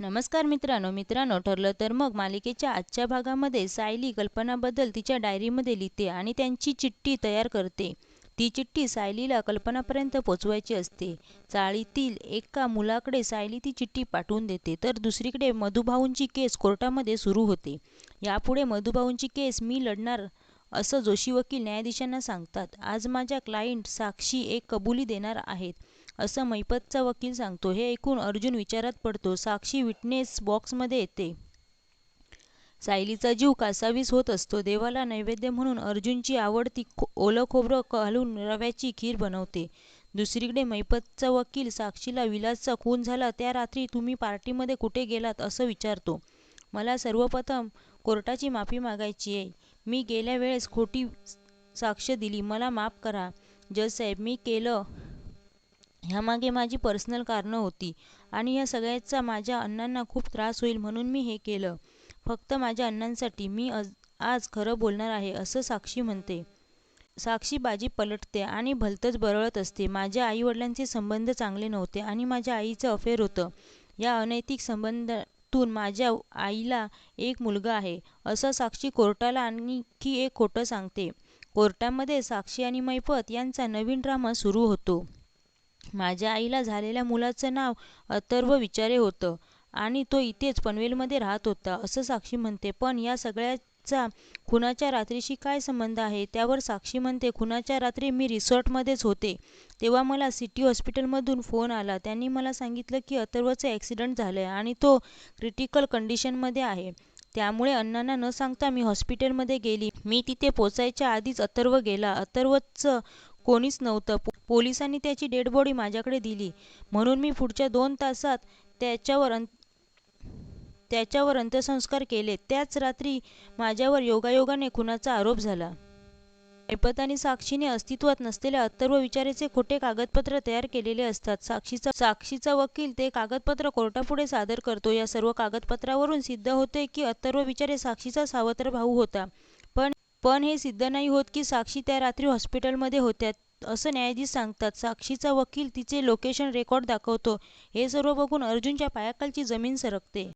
नमस्कार मित्रांनो मित्रांनो ठरलं तर मग मालिकेच्या आजच्या भागामध्ये सायली कल्पनाबद्दल तिच्या डायरीमध्ये लिहिते आणि त्यांची चिठ्ठी तयार करते. ती चिठ्ठी सायलीला कल्पनापर्यंत पोचवायची असते. चाळीतील एका मुलाकडे सायली ती चिठ्ठी पाठवून देते तर दुसरीकडे मधुभाऊंची केस कोर्टामध्ये सुरू होते. यापुढे मधुभाऊंची केस मी लढणार असं जोशी वकील न्यायाधीशांना सांगतात. आज माझ्या क्लायंट साक्षी एक कबुली देणार आहेत. असं मैपतचा वकील सांगतो. हे ऐकून अर्जुन विचारात पडतो साक्षी विटनेस बॉक्समध्ये येते. सायलीचा जीव कासावीस होत असतो. देवाला नैवेद्य म्हणून अर्जुनची आवडती ओलं खोबरं घालून रव्याची खीर बनवते. दुसरीकडे मैपतचा वकील साक्षीला विलासचा खून झाला त्या रात्री तुम्ही पार्टीमध्ये कुठे गेलात असं विचारतो. मला सर्वप्रथम कोर्टाची माफी मागायची आहे. मी गेल्या वेळेस खोटी साक्ष दिली मला माफ करा. जजसाहेब मी केलं ह्यामागे माझी पर्सनल कारणं होती. आणि या सगळ्याचा माझ्या अण्णांना खूप त्रास होईल म्हणून मी हे केलं. फक्त माझ्या अण्णांसाठी मी आज खरं बोलणार आहे असं साक्षी म्हणते. साक्षी बाजी पलटते आणि भलतंच बरळत असते. माझ्या आईवडिलांचे संबंध चांगले नव्हते आणि माझ्या आईचं अफेअर होतं. या अनैतिक संबंधातून माझ्या आईला एक मुलगा आहे असं साक्षी कोर्टाला आणखी एक खोटं सांगते. कोर्टामध्ये साक्षी आणि मैपत यांचा नवीन ड्रामा सुरू होतो. माझ्या आईला झालेल्या मुलाचं नाव अथर्व विचारे होतं आणि तो इथेच पनवेलमध्ये राहत होता असं साक्षी म्हणते. पण या सगळ्याचा खुनाच्या रात्रीशी काय संबंध आहे? त्यावर साक्षी म्हणते खुनाच्या रात्री मी रिसॉर्टमध्येच होते. तेव्हा मला सिटी हॉस्पिटलमधून फोन आला. त्यांनी मला सांगितलं की अथर्वचं ॲक्सिडेंट झालं आहे आणि तो क्रिटिकल कंडिशनमध्ये आहे. त्यामुळे अण्णांना न सांगता मी हॉस्पिटलमध्ये गेली. मी तिथे पोचायच्या आधीच अथर्व गेला. अथर्वचं कोणीच नव्हतं. पोलिसांनी त्याची डेड बॉडी माझ्याकडे दिली. म्हणून मी पुढच्या दोन तासात त्याच्यावर त्याच्यावर अंत्यसंस्कार केले. त्याच रात्री माझ्यावर योगायोगाने खुनाचा आरोप झाला. ऐपत आणि साक्षीने अस्तित्वात नसलेल्या अथर्व विचारेचे खोटे कागदपत्र तयार केलेले असतात. साक्षीचा साक्षीचा वकील ते कागदपत्र कोर्टापुढे सादर करतो. या सर्व कागदपत्रावरून सिद्ध होते की अथर्व विचारे साक्षीचा सावत्र भाऊ होता. पण पण हे सिद्ध नाही होत की साक्षी त्या रात्री हॉस्पिटलमध्ये होत्या. असं न्यायाधीश सांगतात. साक्षीचा वकील तिचे लोकेशन रेकॉर्ड दाखवतो. हे सर्व बघून अर्जुनच्या पायाखालची जमीन सरकते.